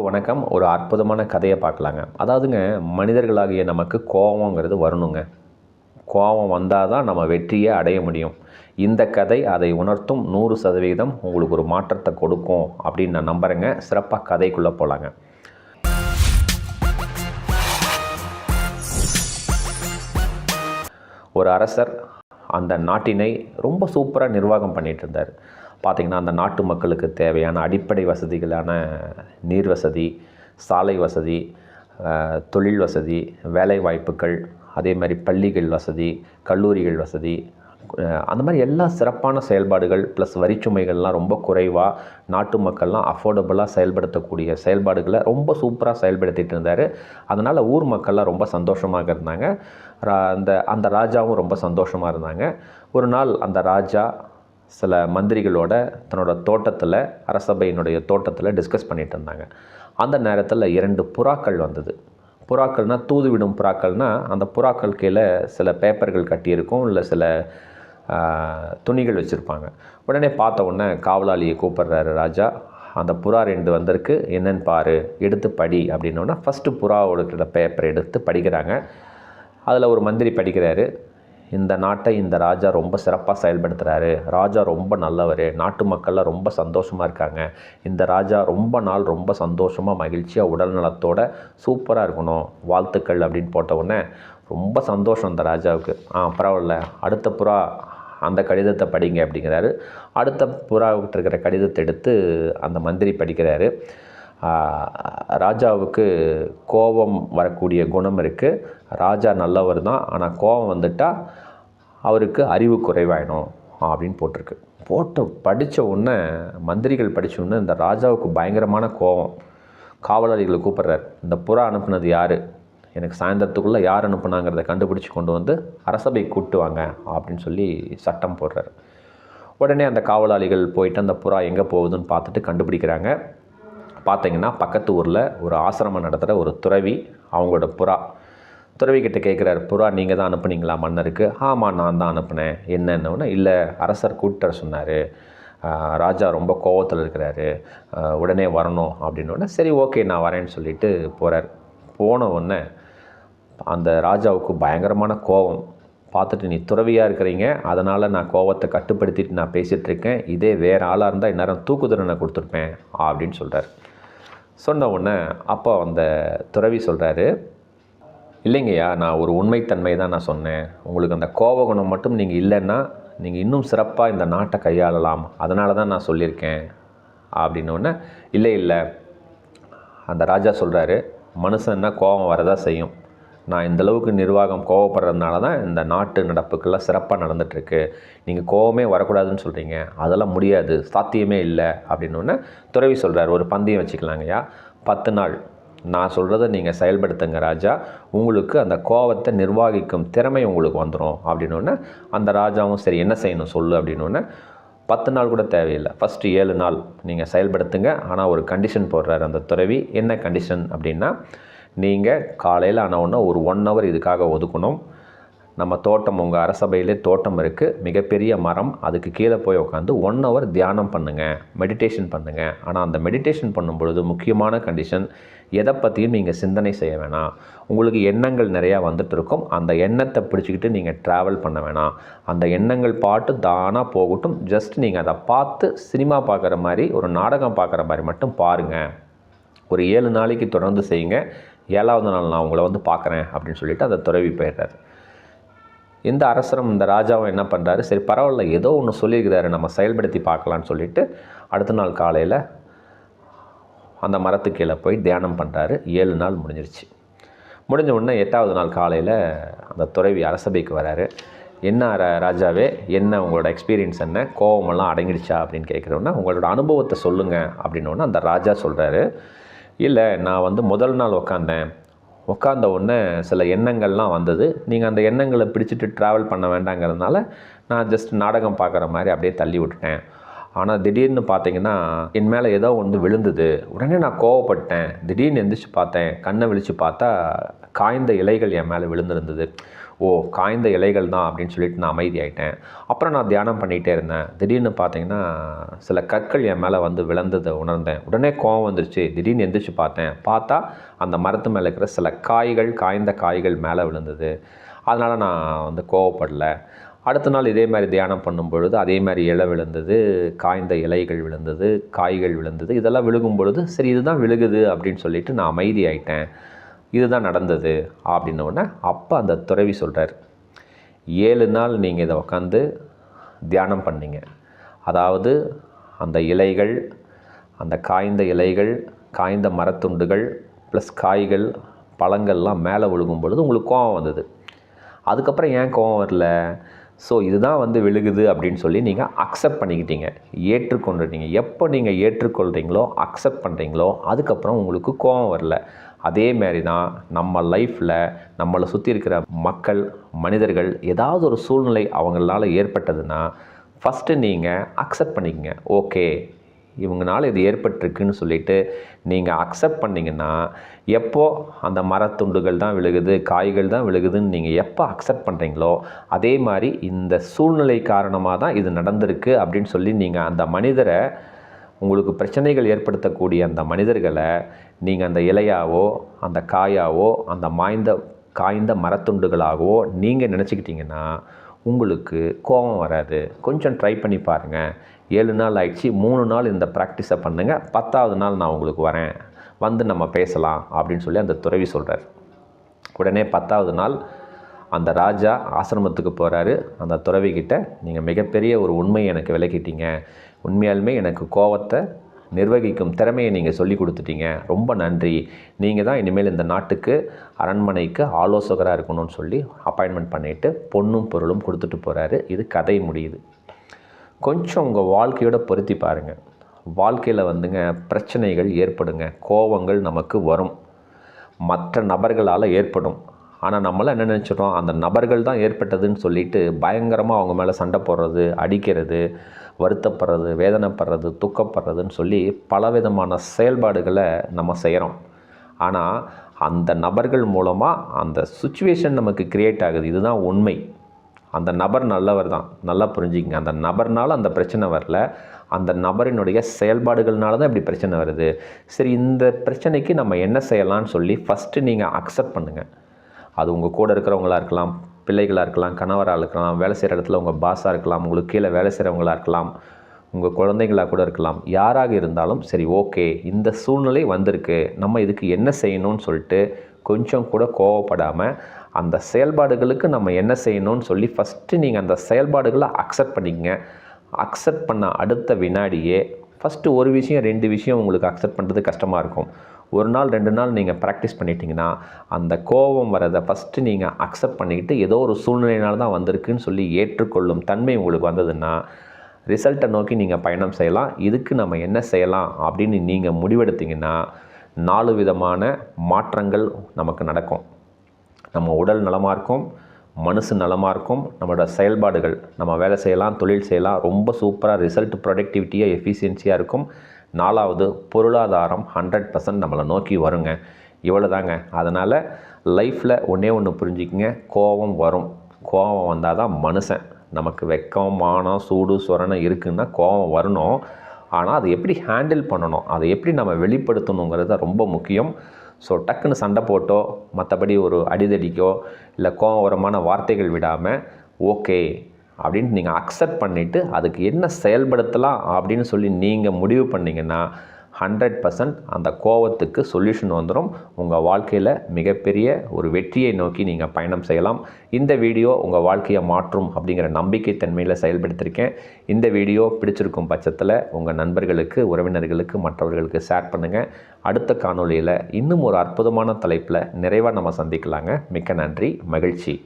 அன்பு வணக்கம். ஒரு அற்புதமான கதையை பார்க்கலாங்க. அதாவதுங்க மனிதர்களாகிய நமக்கு கோபங்கிறது வரணுங்க. கோபம் வந்தால் தான் நம்ம வெற்றியை அடைய முடியும். இந்த கதை அதை உணர்த்தும் நூறு சதவீதம் உங்களுக்கு ஒரு மாற்றத்தை கொடுக்கும் அப்படின்னு நான் நம்புகிறேங்க சிறப்பாக கதைக்குள்ளே போகலாங்க ஒரு அரசர் அந்த நாட்டினை ரொம்ப சூப்பராக நிர்வாகம் பண்ணிகிட்டு இருந்தார். பார்த்திங்கன்னா அந்த நாட்டு மக்களுக்கு தேவையான அடிப்படை வசதிகளான நீர் வசதி சாலை வசதி தொழில் வசதி வேலை வாய்ப்புகள் அதே மாதிரி பள்ளிகள் வசதி கல்லூரிகள் வசதி அந்த மாதிரி எல்லா சிறப்பான செயல்பாடுகள் ப்ளஸ் வரிச்சுமைகள்லாம் ரொம்ப குறைவாக நாட்டு மக்கள்லாம் அஃபோர்டபுளாக செயல்படுத்தக்கூடிய செயல்பாடுகளை ரொம்ப சூப்பராக செயல்படுத்திட்டு இருந்தார். அதனால் ஊர் மக்கள்லாம் ரொம்ப சந்தோஷமாக இருந்தாங்க. ரா- அந்த அந்த ராஜாவும் ரொம்ப சந்தோஷமாக இருந்தாங்க. ஒரு நாள் அந்த ராஜா சில மந்திரிகளோட தன்னோட தோட்டத்தில் அரசபையினுடைய தோட்டத்தில் டிஸ்கஸ் பண்ணிட்டு இருந்தாங்க. அந்த நேரத்தில் இரண்டு புறாக்கள் வந்தது. புறாக்கள்னால் தூதுவிடும் புறாக்கள்னால் அந்த புறாக்கள் கீழே சில பேப்பர்கள் கட்டியிருக்கும் இல்லை சில துணிகள் வச்சுருப்பாங்க. உடனே பார்த்த உடனே காவலாளியை கூப்பிட்றாரு ராஜா. அந்த புறா ரெண்டு வந்திருக்கு. என்னன்னு பாரு எடுத்து படி அப்படின்னோடனே ஃபஸ்ட்டு புறாவோட பேப்பர் எடுத்து படிக்கிறாங்க. அதில் ஒரு மந்திரி படிக்கிறாரு. இந்த நாட்டை இந்த ராஜா ரொம்ப சிறப்பாக செயல்படுத்துகிறாரு ராஜா ரொம்ப நல்லவர். நாட்டு மக்கள்லாம் ரொம்ப சந்தோஷமாக இருக்காங்க. இந்த ராஜா ரொம்ப நாள் ரொம்ப சந்தோஷமாக மகிழ்ச்சியாக உடல் நலத்தோட சூப்பராக இருக்கணும். வாழ்த்துக்கள் அப்படின்னு போட்ட உடனே ரொம்ப சந்தோஷம் அந்த ராஜாவுக்கு. ஆ பரவாயில்ல. அடுத்த புறா அந்த கடிதத்தை படிங்க அப்படிங்கிறாரு. அடுத்த புறாவிட்டு இருக்கிற கடிதத்தை எடுத்து அந்த மந்திரி படிக்கிறாரு. ராஜாவுக்கு கோபம் வரக்கூடிய குணம் இருக்குது ராஜா நல்லவர் தான். ஆனால் கோபம் வந்துட்டால் அவருக்கு அறிவு குறைவாயிடும் அப்படின்னு போட்டிருக்கு. போட்டு படித்த உடனே மந்திரிகள் படித்த உடனே இந்த ராஜாவுக்கு பயங்கரமான கோபம். காவலாளிகளை கூப்பிட்றாரு. இந்த புறா அனுப்புனது யார்? எனக்கு சாயந்தரத்துக்குள்ளே யார் அனுப்புனாங்கிறத கண்டுபிடிச்சி கொண்டு வந்து அரசபை கூப்பிட்டு வாங்க அப்படின்னு சொல்லி சட்டம் போடுறாரு. உடனே அந்த காவலாளிகள் போயிட்டு அந்த புறா எங்கே போகுதுன்னு பார்த்துட்டு கண்டுபிடிக்கிறாங்க. பார்த்தீங்கன்னா பக்கத்து ஊரில் ஒரு ஆசிரமம் நடத்துகிற ஒரு துறவி அவங்களோட புறா. துறவிக்கிட்ட கேட்குறாரு புறா நீங்கள் தான் அனுப்புனீங்களா மன்னருக்கு? ஆமாம் நான் தான் அனுப்புனேன். என்னென்னொன்னே இல்லை அரசர் கூட்டர் சொன்னார். ராஜா ரொம்ப கோவத்தில் இருக்கிறாரு. உடனே வரணும். அப்படின்னோடனே சரி ஓகே நான் வரேன்னு சொல்லிட்டு போகிறார் போன உடனே அந்த ராஜாவுக்கு பயங்கரமான கோபம் பார்த்துட்டு நீ துறவியாக இருக்கிறீங்க. அதனால் நான் கோவத்தை கட்டுப்படுத்திட்டு நான் பேசிகிட்ருக்கேன் இதே வேறு ஆளாக இருந்தால் இந்நேரம் தூக்கு கொடுத்துருப்பேன். அப்படின்னு சொல்கிறார் சொன்ன உடனே அப்போ அந்த துறவி சொல்கிறாரு இல்லைங்கய்யா நான் ஒரு உண்மைத்தன்மை தான் நான் சொன்னேன். உங்களுக்கு அந்த கோப குணம் மட்டும் நீங்கள் இல்லைன்னா நீங்கள் இன்னும் சிறப்பாக இந்த நாட்டை கையாளலாம். அதனால தான் நான் சொல்லியிருக்கேன். அப்படின்னோடனே இல்லை இல்லை. அந்த ராஜா சொல்கிறாரு மனுஷன்னா கோபம் வரதா செய்யும். நான் இந்தளவுக்கு நிர்வாகம் கோவப்படுறதுனால தான் இந்த நாட்டு நடப்புக்கெல்லாம் சிறப்பாக நடந்துகிட்ருக்கு நீங்கள் கோவமே வரக்கூடாதுன்னு சொல்கிறீங்க அதெல்லாம் முடியாது. சாத்தியமே இல்லை அப்படின்னோடனே துறவி சொல்கிறார் ஒரு பந்தயம் வச்சுக்கலாங்கய்யா பத்து நாள். நான் சொல்கிறத நீங்கள் செயல்படுத்துங்க ராஜா. உங்களுக்கு அந்த கோவத்தை நிர்வகிக்கும் திறமை உங்களுக்கு வந்துடும் அப்படின்னோடனே அந்த ராஜாவும் சரி என்ன செய்யணும் சொல்லு அப்படின்னோடனே பத்து நாள் கூட தேவையில்லை. ஃபஸ்ட்டு ஏழு நாள் நீங்கள் செயல்படுத்துங்க. ஆனால் ஒரு கண்டிஷன் போடுறாரு அந்த துறவி. என்ன கண்டிஷன் அப்படின்னா நீங்கள் காலையில் ஆனவுடனே ஒரு ஒன் ஹவர் இதுக்காக ஒதுக்கணும். நம்ம தோட்டம் உங்கள் அரசபையிலே தோட்டம் இருக்குது மிகப்பெரிய மரம். அதுக்கு கீழே போய் உட்காந்து ஒன் ஹவர் தியானம் பண்ணுங்கள் மெடிடேஷன் பண்ணுங்கள் ஆனால் அந்த மெடிடேஷன் பண்ணும் பொழுது முக்கியமான கண்டிஷன் எதை பற்றியும் நீங்கள் சிந்தனை செய்ய வேணாம். உங்களுக்கு எண்ணங்கள் நிறையா வந்துட்டு இருக்கும். அந்த எண்ணத்தை பிடிச்சிக்கிட்டு நீங்கள் ட்ராவல் பண்ண வேணாம். அந்த எண்ணங்கள் பாட்டு தானாக போகட்டும். ஜஸ்ட் நீங்கள் அதை பார்த்து சினிமா பார்க்குற மாதிரி ஒரு நாடகம் பார்க்குற மாதிரி மட்டும் பாருங்கள் ஒரு ஏழு நாளைக்கு தொடர்ந்து செய்யுங்க. ஏழாவது நாள் நான் உங்களை வந்து பார்க்குறேன் அப்படின்னு சொல்லிட்டு அந்த துறவி போயிடுறாரு. இந்த அரசரும் இந்த ராஜாவும் என்ன பண்ணுறாரு சரி பரவாயில்ல ஏதோ ஒன்று சொல்லியிருக்கிறாரு. நம்ம செயல்படுத்தி பார்க்கலான்னு சொல்லிட்டு அடுத்த நாள் காலையில் அந்த மரத்து கீழே போய் தியானம் பண்ணுறாரு ஏழு நாள் முடிஞ்சிருச்சு. முடிஞ்ச உடனே எட்டாவது நாள் காலையில் அந்த துறவி அரசபைக்கு வராரு. என்ன ரா- ராஜாவே என்ன உங்களோட எக்ஸ்பீரியன்ஸ் என்ன? கோவமெல்லாம் அடங்கிடுச்சா அப்படின்னு கேட்குறோன்னா உங்களோட அனுபவத்தை சொல்லுங்கள் அப்படின்னோடனே அந்த ராஜா சொல்கிறாரு இல்லை நான் வந்து முதல் நாள் உக்காந்தேன். உட்காந்த உடனே சில எண்ணங்கள்லாம் வந்தது. நீங்கள் அந்த எண்ணங்களை பிடிச்சிட்டு ட்ராவல் பண்ண வேண்டாங்கிறதுனால நான் ஜஸ்ட் நாடகம் பார்க்குற மாதிரி அப்படியே தள்ளி விட்டுட்டேன். ஆனால் திடீர்னு பார்த்தீங்கன்னா என் மேலே ஏதோ ஒன்று விழுந்தது. உடனே நான் கோவப்பட்டேன். திடீர்னு எந்திரிச்சு பார்த்தேன். கண்ணை விழித்து பார்த்தா காய்ந்த இலைகள் என் மேலே விழுந்திருந்தது. ஓ காய்ந்த இலைகள் தான் அப்படின்னு சொல்லிட்டு நான் அமைதியாயிட்டேன். அப்புறம் நான் தியானம் பண்ணிகிட்டே இருந்தேன். திடீர்னு பார்த்தீங்கன்னா சில கற்கள் என் மேலே வந்து விழுந்ததை உணர்ந்தேன். உடனே கோவம் வந்துருச்சு. திடீர்னு எந்திரிச்சு பார்த்தேன். பார்த்தா அந்த மரத்து மேலே இருக்கிற சில காய்கள் காய்ந்த காய்கள் மேலே விழுந்தது. அதனால் நான் வந்து கோவப்படல. அடுத்த நாள் இதே மாதிரி தியானம் பண்ணும் பொழுது அதே மாதிரி இலை விழுந்தது காய்ந்த இலைகள் விழுந்தது காய்கள் விழுந்தது. இதெல்லாம் விழுகும் பொழுது சரி இதுதான் விழுகுது அப்படின்னு சொல்லிட்டு நான் அமைதியாயிட்டேன். இதுதான் நடந்தது அப்படின்ன உடனே அப்போ அந்த துறவி சொல்கிறார் ஏழு நாள் நீங்கள் இதை உட்காந்து தியானம் பண்ணீங்க. அதாவது அந்த இலைகள் அந்த காய்ந்த இலைகள் காய்ந்த மரத்துண்டுகள் ப்ளஸ் காய்கள் பழங்கள்லாம் மேலே விழுகும் பொழுது உங்களுக்கு கோவம் வந்தது. அதுக்கப்புறம் ஏன் கோவம் வரல? ஸோ இதுதான் வந்து விழுகுது அப்படின்னு சொல்லி நீங்கள் அக்செப்ட் பண்ணிக்கிட்டீங்க ஏற்றுக்கொண்டுட்டீங்க. எப்போ நீங்கள் ஏற்றுக்கொள்கிறீங்களோ அக்செப்ட் பண்ணுறீங்களோ அதுக்கப்புறம் உங்களுக்கு கோவம் வரல. அதே மாதிரி தான் நம்ம லைஃப்பில் நம்மளை சுற்றி இருக்கிற மக்கள் மனிதர்கள் ஏதாவது ஒரு சூழ்நிலை அவங்களால ஏற்பட்டதுன்னா ஃபஸ்ட்டு நீங்கள் அக்செப்ட் பண்ணிக்கங்க. ஓகே இவங்கனால இது ஏற்பட்டிருக்குன்னு சொல்லிட்டு நீங்கள் அக்செப்ட் பண்ணிங்கன்னா எப்போ அந்த மரத்துண்டுகள் தான் விழுகுது காய்கள் தான் விழுகுதுன்னு நீங்கள் எப்போ அக்செப்ட் பண்ணுறீங்களோ அதே மாதிரி இந்த சூழ்நிலை காரணமாக தான் இது நடந்திருக்கு அப்படின்னு சொல்லி நீங்கள் அந்த மனிதரை உங்களுக்கு பிரச்சனைகள் ஏற்படுத்தக்கூடிய அந்த மனிதர்களை நீங்கள் அந்த இலையாவோ அந்த காயாவோ அந்த மாய்ந்த காய்ந்த மரத்துண்டுகளாகவோ நீங்கள் நினச்சிக்கிட்டிங்கன்னா உங்களுக்கு கோபம் வராது. கொஞ்சம் ட்ரை பண்ணி பாருங்கள் ஏழு நாள் ஆயிடுச்சு மூணு நாள் இந்த ப்ராக்டிஸை பண்ணுங்கள் பத்தாவது நாள் நான் உங்களுக்கு வரேன். வந்து நம்ம பேசலாம் அப்படின்னு சொல்லி அந்த துறவி சொல்கிறார் உடனே பத்தாவது நாள் அந்த ராஜா ஆசிரமத்துக்கு போகிறாரு அந்த துறவிக்கிட்ட நீங்கள் மிகப்பெரிய ஒரு உண்மையை எனக்கு விளக்கிட்டீங்க. உண்மையாலுமே எனக்கு கோவத்தை நிர்வகிக்கும் திறமையை நீங்கள் சொல்லி கொடுத்துட்டீங்க. ரொம்ப நன்றி. நீங்கள் தான் இனிமேல் இந்த நாட்டுக்கு அரண்மனைக்கு ஆலோசகராக இருக்கணும்னு சொல்லி அப்பாயின்மெண்ட் பண்ணிவிட்டு பொண்ணும் பொருளும் கொடுத்துட்டு போகிறாரு இது கதை முடியுது. கொஞ்சம் உங்கள் வாழ்க்கையோட பொருத்தி பாருங்கள் வாழ்க்கையில் வந்துங்க பிரச்சனைகள் ஏற்படுங்க. கோவங்கள் நமக்கு வரும். மற்ற நபர்களால் ஏற்படும். ஆனால் நம்மளாம் என்ன நினச்சிட்டோம்? அந்த நபர்கள் தான் ஏற்பட்டதுன்னு சொல்லிட்டு பயங்கரமாக அவங்க மேலே சண்டை போடுறது அடிக்கிறது வருத்தப்படுறது வேதனைப்படுறது துக்கப்படுறதுன்னு சொல்லி பலவிதமான செயல்பாடுகளை நம்ம செய்கிறோம். ஆனால் அந்த நபர்கள் மூலமாக அந்த சுச்சுவேஷன் நமக்கு கிரியேட் ஆகுது. இதுதான் உண்மை. அந்த நபர் நல்லவர் தான். நல்லா புரிஞ்சுக்கங்க. அந்த நபர்னால அந்த பிரச்சனை வரல. அந்த நபரினுடைய செயல்பாடுகள்னால தான் இப்படி பிரச்சனை வருது. சரி இந்த பிரச்சனைக்கு நம்ம என்ன செய்யலாம்னு சொல்லி ஃபஸ்ட்டு நீங்கள் அக்செப்ட் பண்ணுங்கள் அது உங்கள் கூட இருக்கிறவங்களா இருக்கலாம். பிள்ளைகளாக இருக்கலாம் கணவராக இருக்கலாம் வேலை செய்கிற இடத்துல உங்கள் பாஸாக இருக்கலாம் உங்களுக்கு கீழே வேலை செய்கிறவங்களா இருக்கலாம் உங்கள் குழந்தைங்களாக கூட இருக்கலாம். யாராக இருந்தாலும் சரி ஓகே இந்த சூழ்நிலை வந்திருக்கு நம்ம இதுக்கு என்ன செய்யணும்னு சொல்லிட்டு கொஞ்சம் கூட கோவப்படாமல் அந்த செயல்பாடுகளுக்கு நம்ம என்ன செய்யணும்னு சொல்லி ஃபஸ்ட்டு நீங்கள் அந்த செயல்பாடுகளை அக்செப்ட் பண்ணிக்கங்க. அக்செப்ட் பண்ண அடுத்த வினாடியே ஃபஸ்ட்டு ஒரு விஷயம் ரெண்டு விஷயம் உங்களுக்கு அக்செப்ட் பண்ணுறது கஷ்டமாக இருக்கும். ஒரு நாள் ரெண்டு நாள் நீங்கள் ப்ராக்டிஸ் பண்ணிட்டீங்கன்னா அந்த கோபம் வரதை ஃபஸ்ட்டு நீங்கள் அக்செப்ட் பண்ணிக்கிட்டு ஏதோ ஒரு சூழ்நிலையினால் தான் வந்திருக்குன்னு சொல்லி ஏற்றுக்கொள்ளும் தன்மை உங்களுக்கு வந்ததுன்னா ரிசல்ட்டை நோக்கி நீங்கள் பயணம் செய்யலாம். இதுக்கு நம்ம என்ன செய்யலாம் அப்படின்னு நீங்கள் முடிவெடுத்தீங்கன்னா நாலு விதமான மாற்றங்கள் நமக்கு நடக்கும். நம்ம உடல் நலமாக இருக்கும் மனசு நலமாக இருக்கும் நம்மளோட செயல்பாடுகள் நம்ம வேலை செய்யலாம் தொழில் செய்யலாம் ரொம்ப சூப்பராக ரிசல்ட் ப்ரொடக்டிவிட்டியாக எஃபிஷியன்சியாக இருக்கும். நாலாவது பொருளாதாரம் ஹண்ட்ரட் பர்சன்ட் நம்மளை நோக்கி வருங்க. இவ்வளோ தாங்க அதனால் லைஃப்பில் ஒன்றே ஒன்று புரிஞ்சுக்கிங்க. கோபம் வரும். கோபம் வந்தால் தான் மனுஷன். நமக்கு வெக்கம் மானம் சூடு சொரணை இருக்குன்னா கோபம் வரணும். ஆனால் அதை எப்படி ஹேண்டில் பண்ணணும்? அதை எப்படி நம்ம வெளிப்படுத்தணுங்கிறது ரொம்ப முக்கியம். ஸோ டக்குன்னு சண்டை போட்டோ மற்றபடி ஒரு அடிதடிக்கோ இல்லை கோபகரமான வார்த்தைகள் விடாமல் ஓகே அப்படின்ட்டு நீங்கள் அக்செப்ட் பண்ணிவிட்டு அதுக்கு என்ன செயல்படுத்தலாம் அப்படின்னு சொல்லி நீங்கள் முடிவு பண்ணிங்கன்னா ஹண்ட்ரட் பர்சன்ட் அந்த கோவத்துக்கு சொல்யூஷன் வந்துடும் உங்கள் வாழ்க்கையில் மிகப்பெரிய ஒரு வெற்றியை நோக்கி நீங்கள் பயணம் செய்யலாம். இந்த வீடியோ உங்கள் வாழ்க்கையை மாற்றும் அப்படிங்கிற நம்பிக்கை தன்மையில் செயல்படுத்தியிருக்கேன் இந்த வீடியோ பிடிச்சிருக்கும் பட்சத்தில் உங்கள் நண்பர்களுக்கு உறவினர்களுக்கு மற்றவர்களுக்கு ஷேர் பண்ணுங்கள் அடுத்த காணொளியில் இன்னும் ஒரு அற்புதமான தலைப்பில் நிறைவாக நம்ம சந்திக்கலாங்க. மிக்க நன்றி மகிழ்ச்சி.